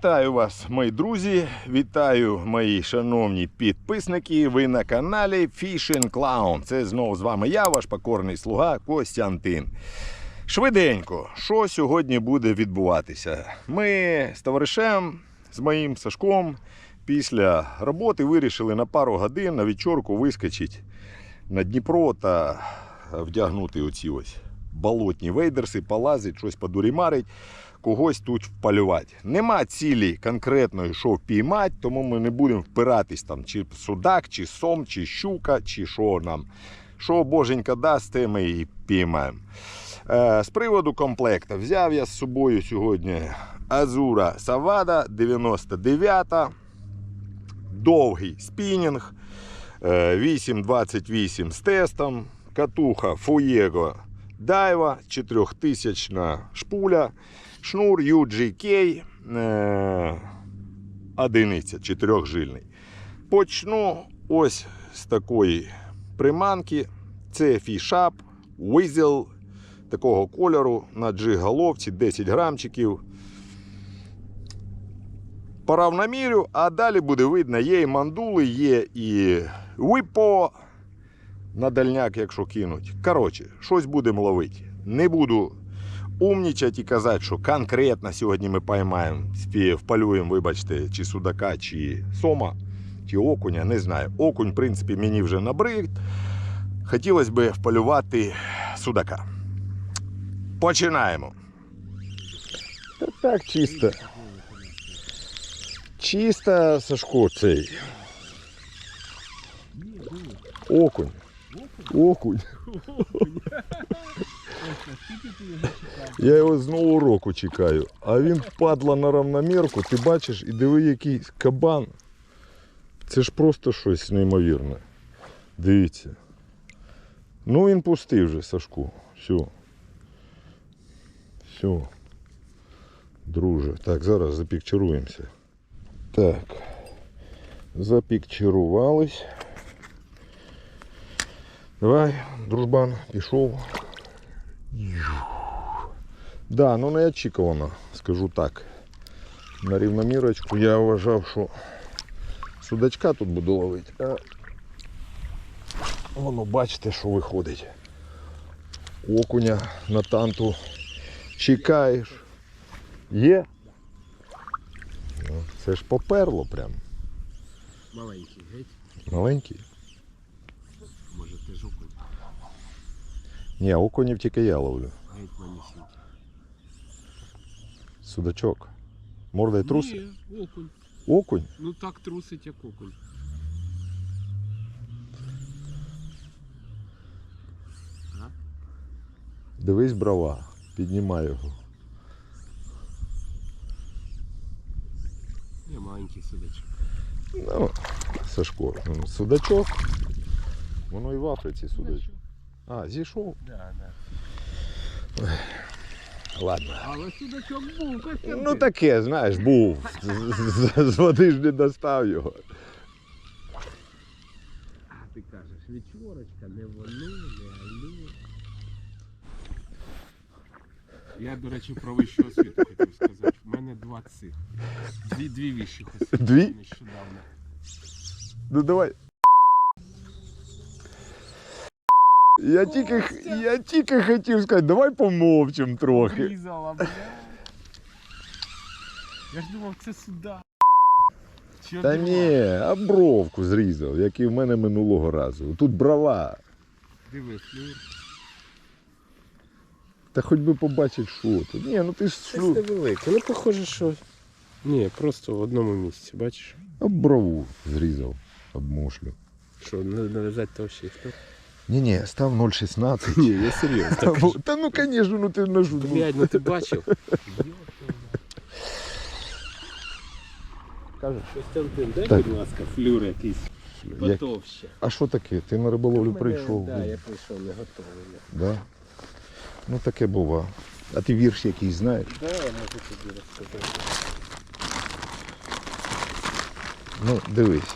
Вітаю вас, мої друзі! Вітаю мої шановні підписники. Ви на каналі Fishing Clown. Це знову з вами я, ваш покорний слуга Костянтин. Швиденько, що сьогодні буде відбуватися? Ми з товаришем, з моїм Сашком, після роботи вирішили на пару годин на вечірку вискочити на Дніпро та вдягнути оці ось болотні вейдерси, полазить, щось подурімарить, когось тут вполювати. Нема цілі конкретної, що впіймати, тому ми не будемо впиратись там, чи судак, чи сом, чи щука, чи що нам. Що боженька дасть, те ми і піймаємо. Е, з приводу комплекту взяв я з собою сьогодні Азура Савада 99 довгий спінінг, е, 8,28 з тестом, катуха Fuego Дайва, 4000 шпуля, шнур UGK, е, одиниця, чотирьохжильний. Почну ось з такої приманки. Це фішап, Weasel такого кольору на джиг-головці 10 грамчиків. Порав намірю, а далі буде видно, є і мандули, є і випо на дальняк, якщо кинуть. Коротше, щось будемо ловити. Не буду умнічати і казати, що конкретно сьогодні ми поймаємо, спі- вполюємо, вибачте, чи судака, чи сома, чи окуня, не знаю. Окунь, в принципі, мені вже набрид. Хотілося б вполювати судака. Починаємо. Та так чисто. Чисто Сашко цей. Окунь. Окунь. Я його з нового року чекаю. А він падла на равномірку, ти бачиш, і диви який кабан. Це ж просто щось неймовірне. Дивіться. Ну він пустий вже, Сашку. Все. Все. Друже. Так, зараз запікчаруємося. Так. Запікчарувались. Давай, дружбан, пішов. Да, ну неочікувано, скажу так. На рівномірочку я вважав, що судачка тут буду ловити, а воно бачите, що виходить. Окуня на танту чекаєш. Є? Ну, це ж поперло прям. Маленький, геть, Маленький. може ти жопу, Ні, окунів тільки я ловлю. Судачок. Морда й труси. Ні, окунь. Окунь. Ну так трусить, як окунь. Дивись брова. Піднімай його. Ні, маленький судачок. Ну, Сашко, ну, судачок. Воно і в Африці судачок. А, зійшов? Да, да. Ладно. Але судачок був, Костянтин. Ну таке, знаєш, був. З, води ж не достав його. А ти кажеш, вічворочка, не воно, не алло. Я, до речі, про вищу освіту хотів сказати. У мене два цих. Дві, дві вищих освіти. Дві? Нещодавно. Ну давай. Я тільки, х- я тільки хотів сказати, давай помовчим трохи. Різала, бля. Я ж думав, це сюда. Чого Та ні, а бровку зрізав, як і в мене минулого разу. Тут брова. Диви, флюр. Та хоч би побачить, що тут. Ні, ну ти ж Щось шлю. невелике. Ну похоже, що. Ні, просто в одному місці, бачиш? Об брову зрізав, обмушлю. Що, не нарізати товщий хто? Ні, ні, став 0,16. Ні, я серйозно. Та ну звісно, ну ти нажу. Блядь, ну ти бачив? Кажеш? Костянтин, дай, Так. будь ласка, флюр якийсь. Як- Потовще. А що таке? Ти на риболовлю прийшов? Так, я прийшов не готовий. Да? Ну таке бува. А ти вірш якийсь знаєш? Да, я можу тобі розказати. Ну, дивись.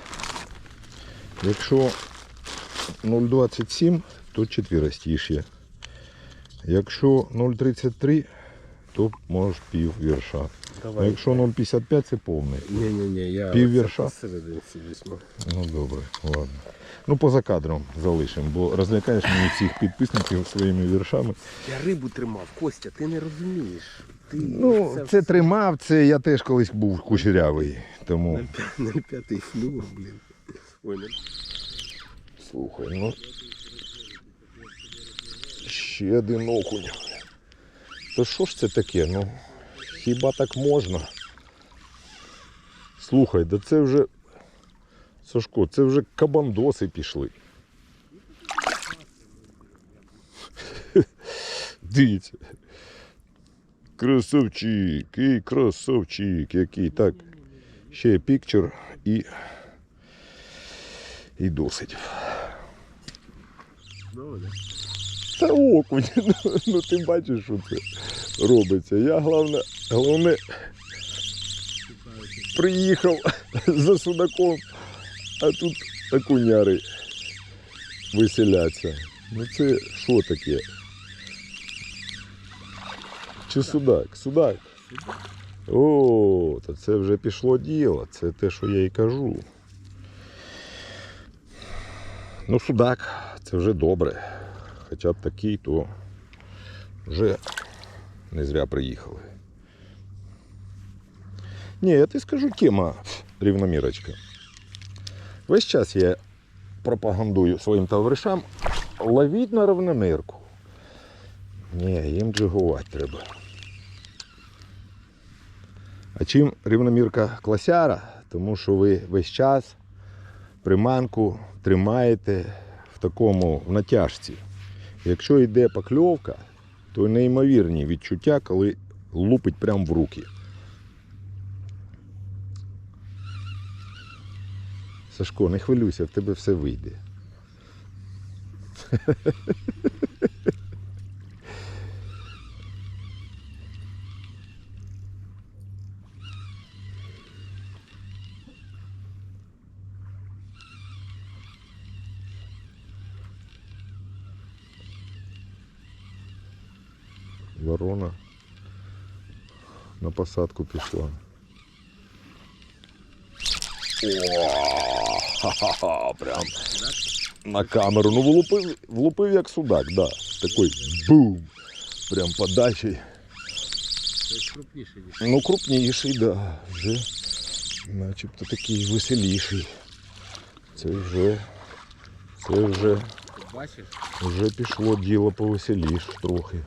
Якщо 0,27, то четвірості є. Якщо 0,33, то можеш пів вірша. А якщо 0,55 це повний. Ні, ні, ні, я Пів вірша? візьму. Ну добре, ладно. Ну поза кадром залишимо, бо розлякаєш мені всіх підписників своїми віршами. Я рибу тримав, Костя, ти не розумієш. Ти Ну, це тримав, це я теж колись був кучерявий. Тому 0,5 флюр, блін. Ой, не слухай, ну. Ще один окунь. То що ж це таке? Ну, хіба так можна? Слухай, да це вже. Сашко, це вже кабандоси пішли. Дивіться. Красавчик, і красавчик, який. Так. Ще пікчер і. І досить. Та окунь, ну, ну ти бачиш, що це робиться. Я головне, головне приїхав за судаком, а тут окуняри веселяться. Ну це що таке? Чи судак? Судак. О, то це вже пішло діло. Це те, що я і кажу. Ну, судак, це вже добре. Хоча б такий, то вже не зря приїхали. Ні, я ти скажу тема рівномірочка. Весь час я пропагандую своїм товаришам ловіть на рівномірку. Ні, їм джигувати треба. А чим рівномірка класяра? Тому що ви весь час приманку тримаєте в такому в натяжці. Якщо йде покльовка, то неймовірні відчуття, коли лупить прямо в руки. Сашко, не хвилюйся, в тебе все вийде. Ворона на посадку пішла. О, ха-ха-ха, прям на камеру. Ну влупив, влупив як судак, да. Такий бум. Прям подачей. Це крупніше, ніж. Ну крупніший, да. Вже начебто такий веселіший. Це вже. Це вже. Бачиш? Вже пішло діло повеселіш трохи.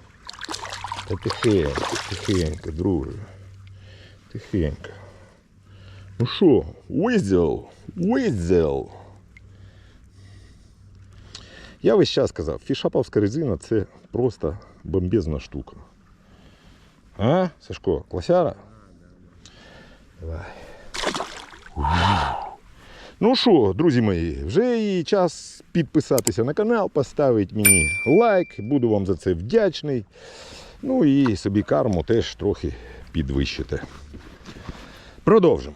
Та тихенько, тихенько, друже. Тихенько. Ну що, визділ, визділ. Я весь час казав, фішаповська резина це просто бомбезна штука. А, Сашко, класяра? Давай. Ну що, друзі мої, вже і час підписатися на канал, поставити мені лайк, буду вам за це вдячний. Ну і собі карму теж трохи підвищите. Продовжимо.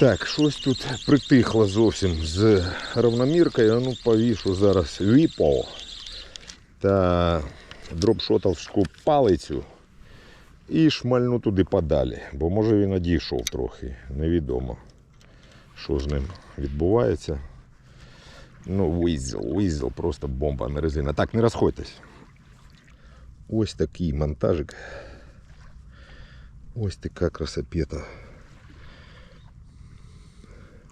Так, щось тут притихло зовсім з равноміркою. Ну, повішу зараз віпо та дропшотовську палицю і шмальну туди подалі, бо може він одійшов трохи, невідомо, що з ним відбувається. Ну, визел, визел, просто бомба на резина. Так, не розходьтесь. Ось такий монтажик. Ось така красопета.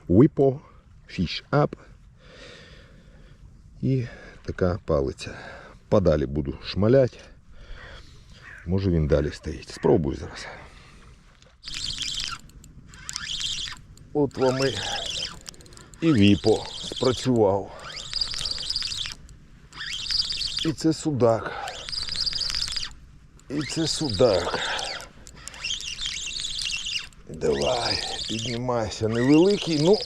Whippo, Fish Up і така палиця. Подалі буду шмалять. Може він далі стоїть. Спробую зараз. От вам і, і віпо Спрацював. І це судак. І це судак. Давай, піднімайся. Невеликий, ну,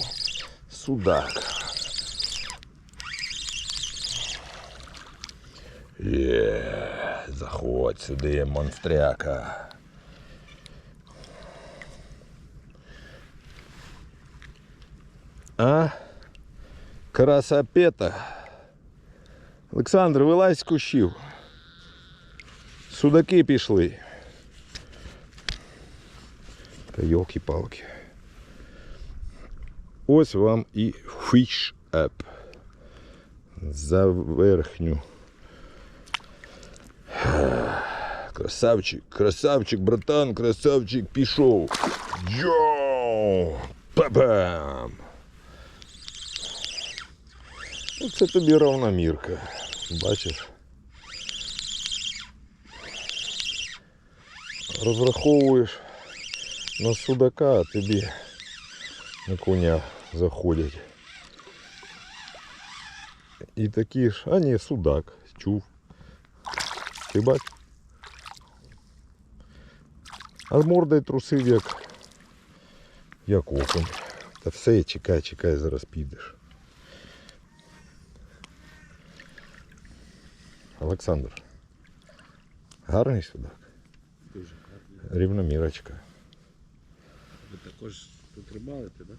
судак. Є, заходь сюди, монстряка. А? Красопета. Олександр, вилазь з кущів. Судаки пішли. Та йолки-палки. Ось вам і Fish App. За верхню. Красавчик, красавчик, братан, красавчик пішов. Йоу! Па-бам! Ну, Це тобі равномірка. Бачиш? Розраховуєш на судака, а тобі на коня заходять. І такі ж, а ні, судак, чув. Ти бач? А з мордою трусив як, як окунь. Та все, чекай, чекай, зараз підеш. Олександр. Гарний судак. Дуже гарно. Рівномірочка. Ви також тут рибалите, так?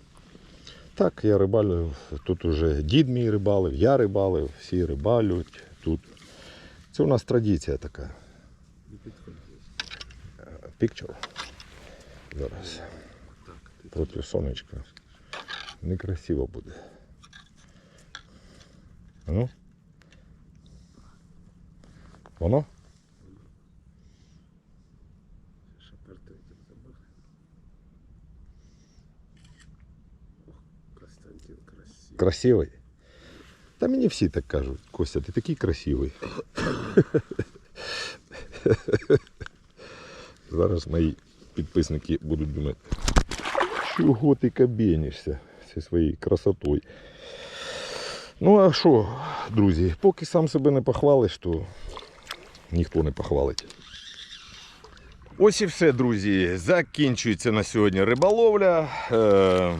Так, я рибалю. Тут уже дід мій рибалив, я рибалив, всі рибалють тут. Це у нас традиція така. Не підходить. Picture. Зараз. Так, ти Проти сонечка. Некрасиво буде. А Ну? Воно? Красивий. Та мені всі так кажуть. Костя, ти такий красивий. Зараз мої підписники будуть думати, чого ти кабенишся зі своєю красотою. Ну а що, друзі, поки сам себе не похвалиш, то ніхто не похвалить. Ось і все, друзі. Закінчується на сьогодні риболовля. Е,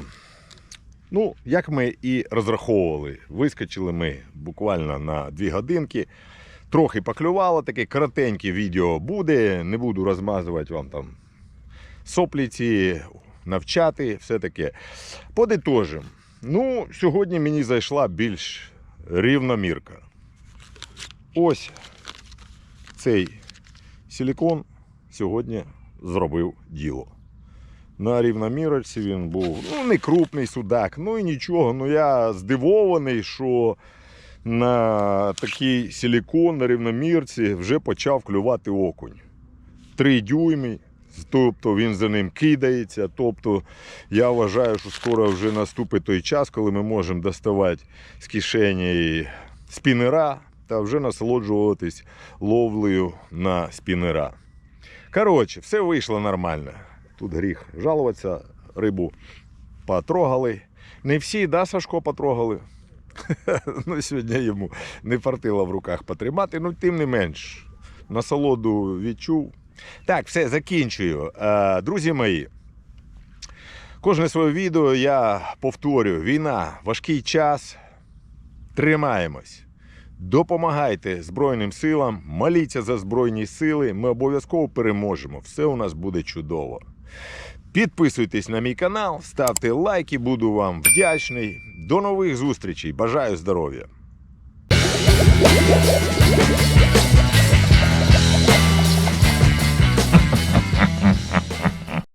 Ну, як ми і розраховували, вискочили ми буквально на 2 годинки. Трохи поклювало, таке коротеньке відео буде. Не буду розмазувати вам там соплі ці, навчати, все таке. Подитожим. Ну, сьогодні мені зайшла більш рівномірка. Ось цей силікон сьогодні зробив діло. На рівномірочці він був ну, не крупний судак, ну і нічого. Ну я здивований, що на такий силікон на рівномірці вже почав клювати окунь. Три дюйми, тобто він за ним кидається. Тобто я вважаю, що скоро вже наступить той час, коли ми можемо доставати з кишені спінера та вже насолоджуватись ловлею на спінера. Коротше, все вийшло нормально. Тут гріх жалуватися, рибу потрогали. Не всі, да, Сашко, потрогали. ну, сьогодні йому не фартило в руках потримати, ну тим не менш, насолоду відчув. Так, все, закінчую. Е, друзі мої, кожне своє відео я повторюю: війна, важкий час. Тримаємось. Допомагайте Збройним силам, моліться за Збройні сили. Ми обов'язково переможемо. Все у нас буде чудово. Підписуйтесь на мій канал, ставте лайки, буду вам вдячний. До нових зустрічей. Бажаю здоров'я!